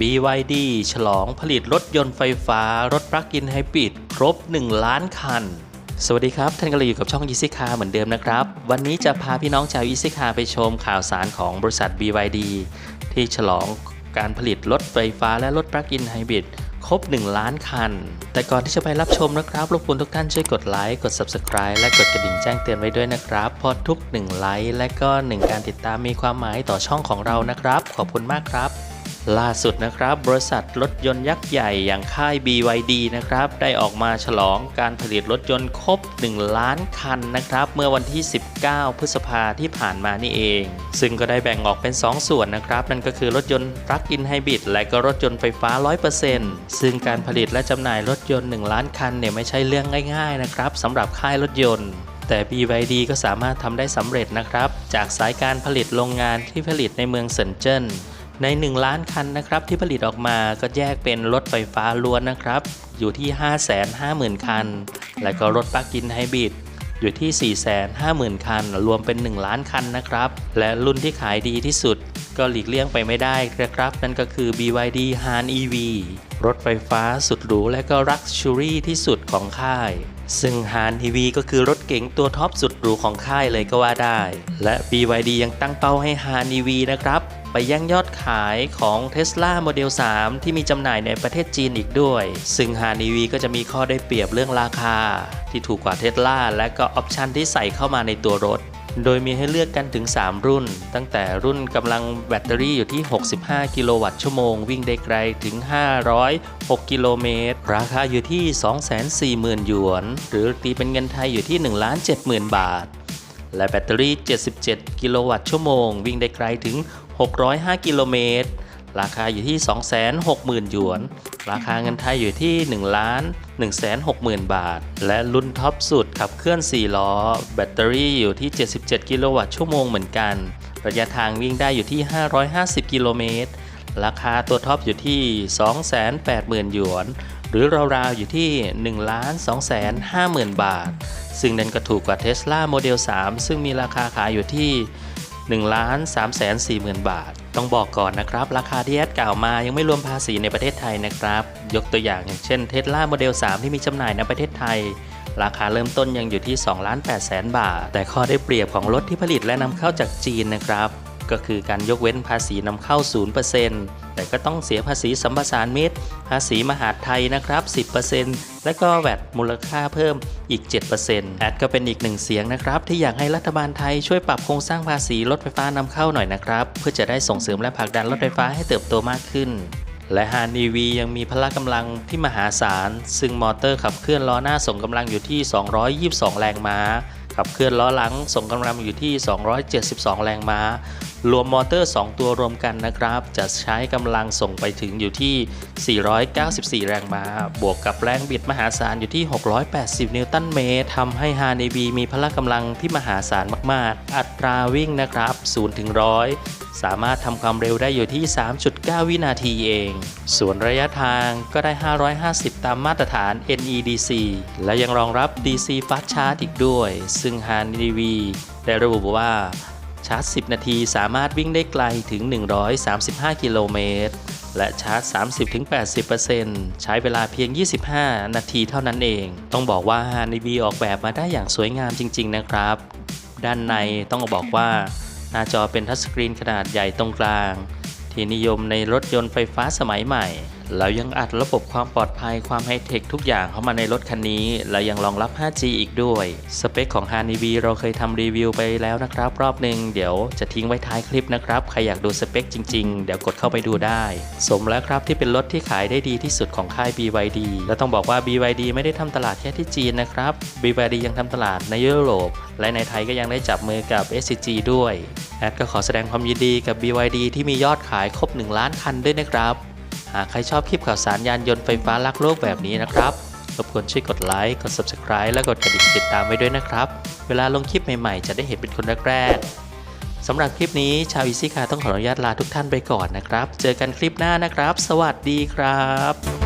BYD ฉลองผลิตรถยนต์ไฟฟ้า รถปลั๊กอินไฮบริดครบ 1 ล้านคัน สวัสดีครับ ท่านกำลังอยู่กับช่อง Easy Car เหมือนเดิมนะครับ วันนี้จะพาพี่น้องชาว Easy Car ไปชมข่าวสารของบริษัท BYD ที่ฉลองการผลิตรถไฟฟ้าและรถปลั๊กอินไฮบริดครบ 1 ล้านคัน แต่ก่อนที่จะไปรับชมนะครับรบกวนทุกท่านช่วยกดไลค์ กด Subscribe และกดกระดิ่งแจ้งเตือนไว้ด้วยนะครับเพราะทุก 1 ไลค์และก็ 1 การติดตามมีความหมายต่อช่องของเรานะครับ ขอบคุณมากครับ ล่าสุดนะครับ บริษัทรถยนต์ยักษ์ใหญ่อย่างค่าย BYD นะครับ ได้ออกมาฉลองการผลิตรถยนต์ครบ 1 ล้านคันนะครับ เมื่อวันที่ 19 พฤษภาที่ผ่านมานี่เอง ซึ่งก็ได้แบ่งออกเป็น 2 ส่วนนะครับ นั่นก็คือรถยนต์ปลั๊กอินไฮบริดและก็รถยนต์ไฟฟ้า 100%ซึ่งการผลิตและจำหน่ายรถยนต์ 1 ล้านคันเนี่ยไม่ใช่เรื่องง่ายๆนะครับสำหรับค่ายรถยนต์แต่ BYD ก็สามารถทำได้สำเร็จนะครับ จากสายการผลิตโรงงานที่ผลิตในเมืองเซินเจิ้น ใน 1 ล้านคันนะครับที่ผลิตออกมาก็แยกเป็นรถไฟฟ้าล้วนนะครับ อยู่ที่ 550,000 คัน และก็รถปลั๊กอินไฮบริดอยู่ที่ 450,000 คัน รวมเป็น 1 ล้านคันนะครับ และรุ่นที่ขายดีที่สุดก็หลีกเลี่ยงไปไม่ได้นะครับ นั่นก็คือ BYD Han EV รถไฟฟ้าสุดหรูและก็รักชูรี่ที่สุดของค่าย ซึ่ง Han EV ก็คือรถเก๋งตัวท็อปสุดหรูของค่ายเลยก็ว่าได้ และ BYD ยังตั้งเป้าให้ Han EV นะครับ ไปย่างยอดขายของ Tesla Model 3 ที่มีจำหน่ายในประเทศจีนอีกด้วย ซึ่ง Han EV ก็จะมีข้อได้เปรียบเรื่องราคา ที่ถูกกว่า Tesla และก็ออปชันที่ใส่เข้ามาในตัวรถ โดยมีให้เลือกกันถึง 3 รุ่น ตั้งแต่รุ่นกำลังแบตเตอรี่อยู่ที่ 65 กิโลวัตต์ชั่วโมง วิ่งได้ไกลถึง 506 กิโลเมตร ราคาอยู่ที่ 240,000 หยวน หรือตีเป็นเงินไทยอยู่ที่ 1,70,000 บาท และแบตเตอรี่ 77 กิโลวัตต์ชั่วโมง วิ่งได้ไกลถึง 605 กิโลเมตร ราคาอยู่ที่ 260,000 หยวน ราคาเงินไทยอยู่ที่ 1 ล้าน 160,000 บาท และรุ่นท็อปสุดขับเคลื่อน 4 ล้อ แบตเตอรี่อยู่ที่ 77 กิโลวัตต์ชั่วโมงเหมือนกัน ระยะทางวิ่งได้อยู่ที่ 550 กิโลเมตร ราคาตัวท็อปอยู่ที่ 280,000 หยวน หรือราวๆอยู่ที่1ล้าน250,000 บาท ซึ่งนั่นก็ถูกกว่า Tesla Model 3 ซึ่งมีราคาขายอยู่ที่1ล้าน3 4 0 0 0 0 บาท ต้องบอกก่อนนะครับ ราคาที่แอดกล่าวมายังไม่รวมภาษีในประเทศไทยนะครับ ยกตัวอย่างอย่างเช่นเทสลาโมเดล 3 ที่มีจำหน่ายในประเทศไทย ราคาเริ่มต้นยังอยู่ที่2ล้าน8แสนบาท แต่ข้อได้เปรียบของรถที่ผลิตและนำเข้าจากจีนนะครับ ก็คือการยกเว้นภาษีนำเข้า 0%แต่ก็ต้องเสียภาษีสัมปทานมิตร ภาษีมหาดไทยนะครับ 10%และก็แวดมูลค่าเพิ่มอีก 7%แอดก็เป็นอีกหนึ่งเสียงนะครับ ที่อยากให้รัฐบาลไทยช่วยปรับโครงสร้างภาษีรถไฟฟ้านำเข้าหน่อยนะครับ เพื่อจะได้ส่งเสริมและผลักดันรถไฟฟ้าให้เติบโตมากขึ้นและฮานอีวียังมีพละกำลังที่มหาศาล ซึ่งมอเตอร์ขับเคลื่อนล้อหน้าส่งกำลังอยู่ที่ 222 แรงม้า ขับเคลื่อนล้อหลังส่งกำลังอยู่ที่ 272 แรงม้า รวมมอเตอร์ 2 ตัวรวมกันนะครับ จะใช้กำลังส่งไปถึงอยู่ที่ 494 แรงม้า บวกกับแรงบิดมหาศาลอยู่ที่ 680 นิวตันเมตรทำให้ฮานีบีมีพละกำลังที่มหาศาลมาก ๆ อัตราวิ่งนะครับ 0 ถึง 100 สามารถทำความเร็วได้อยู่ที่ 3.9 วินาทีเอง ส่วนระยะทางก็ได้ 550 ตามมาตรฐาน NEDC และยังรองรับ DC Fast Charge อีกด้วย ซึ่ง h a n e v ได้ระบุว่า ชาร์จ 10 นาทีสามารถวิ่งได้ไกลถึง 135 กิโลเมตร และชาร์จ 30-80%ใช้เวลาเพียง 25 นาทีเท่านั้นเอง ต้องบอกว่า h a n e v ออกแบบมาได้อย่างสวยงามจริง ๆ นะครับ ด้านในต้องบอกว่า หน้าจอเป็นทัชสกรีนขนาดใหญ่ตรงกลาง ที่นิยมในรถยนต์ไฟฟ้าสมัยใหม่แล้วยังอัดระบบความปลอดภัยความไฮเทคทุกอย่างเข้ามาในรถคันนี้และยังรองรับ 5G อีกด้วย สเปคของ h a n i v เราเคยทำรีวิวไปแล้วนะครับ รอบหนึ่งเดี๋ยวจะทิ้งไว้ท้ายคลิปนะครับ ใครอยากดูสเปคจริง ๆ เดี๋ยวกดเข้าไปดูได้ สมแล้วครับที่เป็นรถที่ขายได้ดีที่สุดของค่าย BYD และต้องบอกว่า BYD ไม่ได้ทำตลาดแค่ที่จีนนะครับ BYD ยังทำตลาดในยุโรป และในไทยก็ยังได้จับมือกับ SCG ด้วย แอดก็ขอแสดงความยินดีกับ BYD ที่มียอดขายครบ 1 ล้านคันด้วยนะครับ หากใครชอบคลิปข่าวสารยานยนต์ไฟฟ้ารักโลกแบบนี้นะครับ รบกวนช่วยกดไลค์ กด Subscribe และกดกระดิ่งติดตามไว้ด้วยนะครับ เวลาลงคลิปใหม่ๆ จะได้เห็นเป็นคนแรกๆสำหรับคลิปนี้ชาวอีซี่คาต้องขออนุญาตลาทุกท่านไปก่อนนะครับ เจอกันคลิปหน้านะครับ สวัสดีครับ